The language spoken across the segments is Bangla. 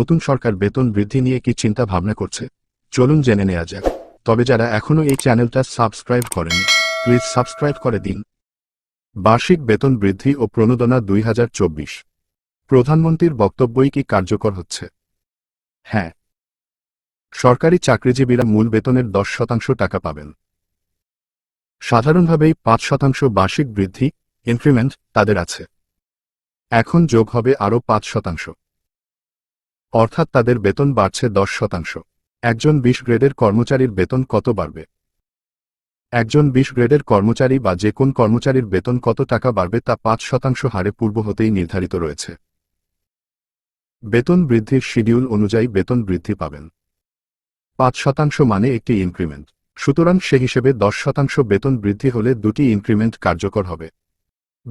নতুন সরকার বেতন বৃদ্ধি নিয়ে কি চিন্তা ভাবনা করছে? চলুন জেনে নেওয়া যাক। তবে যারা এখনও এই চ্যানেলটা সাবস্ক্রাইব করেনি, প্লিজ সাবস্ক্রাইব করে দিন। বার্ষিক বেতন বৃদ্ধি ও প্রণোদনা দুই হাজার চব্বিশ। প্রধানমন্ত্রীর বক্তব্যই কি কার্যকর হচ্ছে? হ্যাঁ। সরকারি চাকরিজীবীরা মূল বেতনের দশ শতাংশ টাকা পাবেন। সাধারণভাবেই পাঁচ শতাংশ বার্ষিক বৃদ্ধি, ইনক্রিমেন্ট, তাদের আছে। এখন যোগ হবে আরও পাঁচ শতাংশ। অর্থাৎ তাদের বেতন বাড়ছে দশ শতাংশ। একজন বিশ গ্রেডের কর্মচারীর বেতন কত বাড়বে? একজন বিশ গ্রেডের কর্মচারী বা যে কোন কর্মচারীর বেতন কত টাকা বাড়বে তা পাঁচ শতাংশ হারে পূর্ব হতেই নির্ধারিত রয়েছে। বেতন বৃদ্ধির শিডিউল অনুযায়ী বেতন বৃদ্ধি পাবেন। পাঁচ শতাংশ মানে একটি ইনক্রিমেন্ট। সুতরাং সে হিসেবে দশ শতাংশ বেতন বৃদ্ধি হলে দুটি ইনক্রিমেন্ট কার্যকর হবে।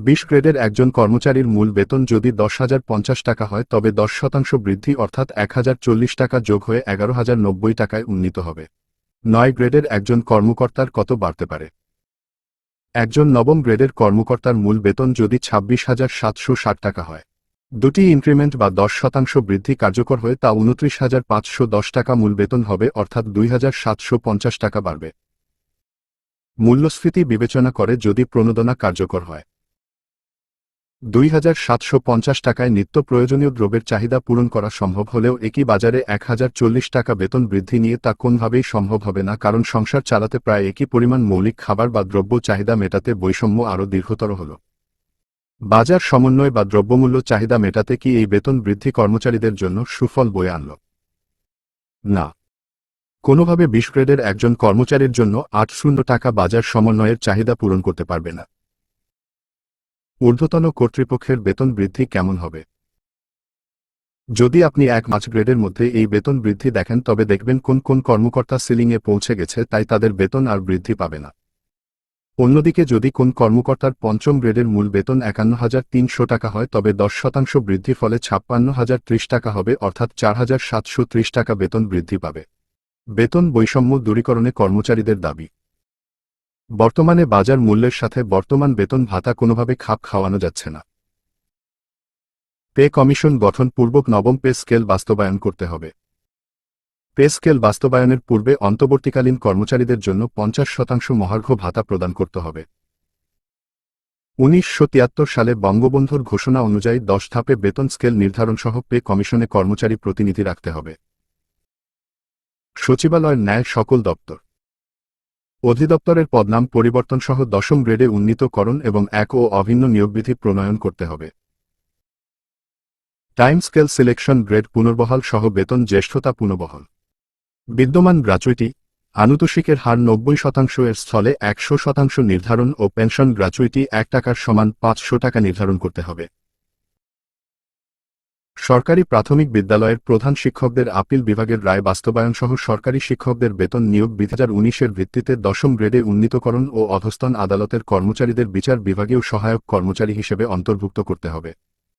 বিশ গ্রেডের একজন কর্মচারীর মূল বেতন যদি দশ হাজার পঞ্চাশ টাকা হয়, তবে দশ শতাংশ বৃদ্ধি অর্থাৎ এক হাজার চল্লিশ টাকা যোগ হয়ে এগারো হাজার নব্বই টাকায় উন্নীত হবে। নয় গ্রেডের একজন কর্মকর্তার কত বাড়তে পারে? একজন নবম গ্রেডের কর্মকর্তার মূল বেতন যদি ছাব্বিশ হাজার সাতশো ষাট টাকা হয়। দুটি ইনক্রিমেন্ট বা দশ শতাংশ বৃদ্ধি কার্যকর হয়ে তা উনত্রিশ হাজার পাঁচশো দশ টাকা মূল বেতন হবে, অর্থাৎ দুই হাজার সাতশো পঞ্চাশ টাকা বাড়বে। মূল্যস্ফীতি বিবেচনা করে যদি প্রণোদনা কার্যকর হয়। দুই হাজার সাতশো পঞ্চাশ টাকায় নিত্য প্রয়োজনীয় দ্রব্যের চাহিদা পূরণ করা সম্ভব হলেও একই বাজারে এক হাজার চল্লিশ টাকা বেতন বৃদ্ধি নিয়ে তা কোনভাবেই সম্ভব হবে না, কারণ সংসার চালাতে প্রায় একই পরিমাণ মৌলিক খাবার বা দ্রব্য চাহিদা মেটাতে বৈষম্য আরও দীর্ঘতর হল। বাজার সমন্বয় বা দ্রব্যমূল্য চাহিদা মেটাতে কি এই বেতন বৃদ্ধি কর্মচারীদের জন্য সুফল বয়ে আনল? না। কোনোভাবে বিশ গ্রেডের একজন কর্মচারীর জন্য আট শূন্য টাকা বাজার সমন্বয়ের চাহিদা পূরণ করতে পারবে না। ঊর্ধ্বতন কর্তৃপক্ষের বেতন বৃদ্ধি কেমন হবে? যদি আপনি এক মাস গ্রেডের মধ্যে এই বেতন বৃদ্ধি দেখেন, তবে দেখবেন কোন কোন কর্মকর্তা সিলিংয়ে পৌঁছে গেছে, তাই তাদের বেতন আর বৃদ্ধি পাবে না। অন্যদিকে যদি কোন কর্মকর্তার পঞ্চম গ্রেডের মূল বেতন একান্ন হাজার তিনশো টাকা হয়, তবে দশ শতাংশ বৃদ্ধি ফলে ছাপ্পান্ন হাজার ত্রিশ টাকা হবে, অর্থাৎ চার হাজার সাতশো ত্রিশ টাকা বেতন বৃদ্ধি পাবে। বেতন বৈষম্য দূরীকরণে কর্মচারীদের দাবি। বর্তমানে বাজার মূল্যের সাথে বর্তমান বেতন ভাতা কোনোভাবে খাপ খাওয়ানো যাচ্ছে না। পে কমিশন গঠন পূর্বক নবম পে স্কেল বাস্তবায়ন করতে হবে। পে স্কেল বাস্তবায়নের পূর্বে অন্তর্বর্তীকালীন কর্মচারীদের জন্য পঞ্চাশ শতাংশ মহার্ঘ ভাতা প্রদান করতে হবে। উনিশশো তিয়াত্তর সালে বঙ্গবন্ধুর ঘোষণা অনুযায়ী দশ ধাপে বেতন স্কেল নির্ধারণ সহ পে কমিশনে কর্মচারী প্রতিনিধি রাখতে হবে। সচিবালয়ের ন্যায় সকল দপ্তর অধিদপ্তরের পদনাম পরিবর্তন সহ দশম গ্রেডে উন্নীতকরণ এবং এক ও অভিন্ন নিয়োগবিধি প্রণয়ন করতে হবে। টাইম স্কেল সিলেকশন গ্রেড পুনর্বহাল সহ বেতন জ্যেষ্ঠতা পুনর্বহাল। বিদ্যমান গ্রাচুইটি, আনুতোষিকের হার নব্বই শতাংশ এর স্থলে একশো শতাংশ নির্ধারণ ও পেনশন গ্রাচুইটি এক টাকার সমান পাঁচশো টাকা নির্ধারণ করতে হবে। সরকারি প্রাথমিক বিদ্যালয়ের প্রধান শিক্ষকদের আপিল বিভাগের রায় বাস্তবায়ন সহ সরকারি শিক্ষকদের বেতন নিয়োগ দুই হাজার উনিশের ভিত্তিতে দশম গ্রেডে উন্নীতকরণ ও অধস্তন আদালতের কর্মচারীদের বিচার বিভাগেও সহায়ক কর্মচারী হিসেবে অন্তর্ভুক্ত করতে হবে।